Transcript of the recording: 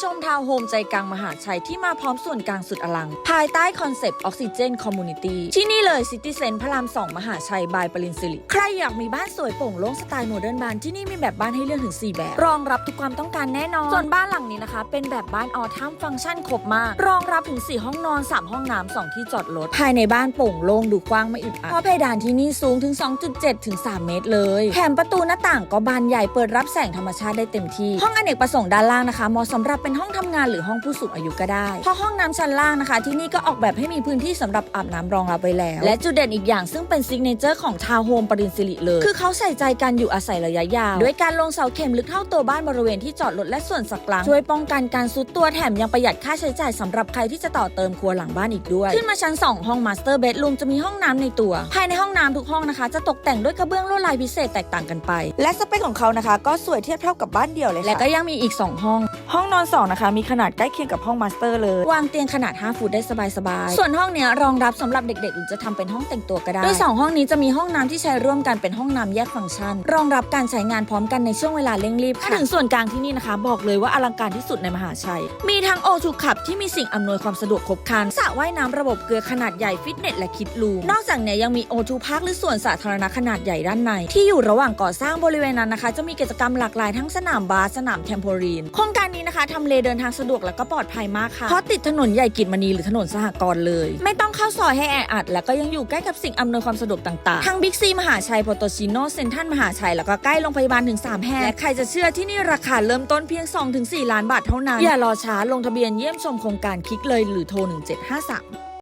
ชมทาวน์โฮมใจกลางมหาชัยที่มาพร้อมส่วนกลางสุดอลัง ภายใต้คอนเซปต์ออกซิเจนคอมมูนิตี้ที่นี่เลยซิตี้เซนพระรามสองมหาชัยบายปรินสิริใครอยากมีบ้านสวยโปร่งโล่งสไตล์โมเดิร์นบ้านที่นี่มีแบบบ้านให้เลือกถึง 4 แบบ รองรับทุกความต้องการแน่นอน ส่วนบ้านหลังนี้นะคะ เป็นแบบบ้านออทัมฟังก์ชันครบมาก รองรับถึง 4 ห้องนอน 3 ห้องน้ำ2ที่จอดรถภายในบ้านโปร่งโล่งดูกว้างไม่อึดอัดเพราะเพดานที่นี่สูงถึง 2.7 ถึง 3 เมตรเลยแถมประตูหน้าต่างก็บานใหญ่เปิดรับแสงธรรมชาติได้เต็มที่ห้องอเนกประสงค์ด้านล่างนะคะเหมาะสำหรับเป็นห้องทำงานหรือห้องผู้สูงอายุก็ได้ เพราะห้องน้ำชั้นล่างนะคะ ที่นี่ก็ออกแบบให้มีพื้นที่สำหรับอาบน้ำรองรับไว้แล้ว และจุดเด่นอีกอย่างซึ่งเป็นซิกเนเจอร์ของทาวน์โฮมปรินสิริเลย คือเขาใส่ใจการอยู่อาศัยระยะยาว ด้วยการลงเสาเข็มลึกเท่าตัวบ้านบริเวณที่จอดรถและส่วนสักหลังช่วยป้องกันการซุดตัวแถมยังประหยัดค่าใช้จ่ายสำหรับใครที่จะต่อเติมครัวหลังบ้านอีกด้วย ขึ้นมาชั้น 2 ห้องมาสเตอร์เบดรูมจะมีห้องน้ำในตัว ภายในห้องน้ำทุกห้องนะคะ จะตกแต่งด้วยกระเบื้องลวดลายพิเศษแตกต่างกันไป และสเปคของเขานะคะ ก็สวยเทียบเท่ากับบ้านเดี่ยวเลยค่ะและก็ยังมีอีก 2 ห้อง ห้องนอน2 นะคะ มีขนาดใกล้เคียงกับห้องมาสเตอร์เลย วางเตียงขนาด 5 ฟุตได้สบายๆ ส่วนห้องเนี้ยรองรับสำหรับเด็กๆ หรือจะทำเป็นห้องแต่งตัวก็ได้ โดยสองห้องนี้จะมีห้องน้ำที่ใช้ร่วมกันเป็นห้องน้ำแยกฟังก์ชัน รองรับการใช้งานพร้อมกันในช่วงเวลาเร่งรีบค่ะถึงส่วนกลางที่นี่นะคะ บอกเลยว่าอลังการที่สุดในมหาชัย มีทั้งโอทูขับที่มีสิ่งอำนวยความสะดวกครบครันสระว่ายน้ำระบบเกลือขนาดใหญ่ฟิตเนสและคิดลูมนอกจากเนี้ยยังมีโอทูพาร์คหรือส่วนสาธารณะขนาดใหญ่ด้านใน ที่อยู่ระหว่างก่อสร้างบริเวณนั้นนะคะ จะมีกิจกรรมหลากหลายทั้งสนามบาสสนามเทมโพลีนโครงการนี้นะคะทำเลเดินทางสะดวกและก็ปลอดภัยมากค่ะ เพราะติดถนนใหญ่กิจมณีหรือถนนสหกรณ์เลย ไม่ต้องเข้าซอยให้แออัด แล้วก็ยังอยู่ใกล้กับสิ่งอำนวยความสะดวกต่างๆ ทั้งบิ๊กซีมหาชัยโพโตชิโนเซ็นทรัลมหาชัย แล้วก็ใกล้โรงพยาบาลถึง3แห่งและใครจะเชื่อที่นี่ราคาเริ่มต้นเพียง 2-4 ล้านบาทเท่านั้น อย่ารอช้าลงทะเบียนเยี่ยมชมโครงการคลิกเลยหรือโทร1753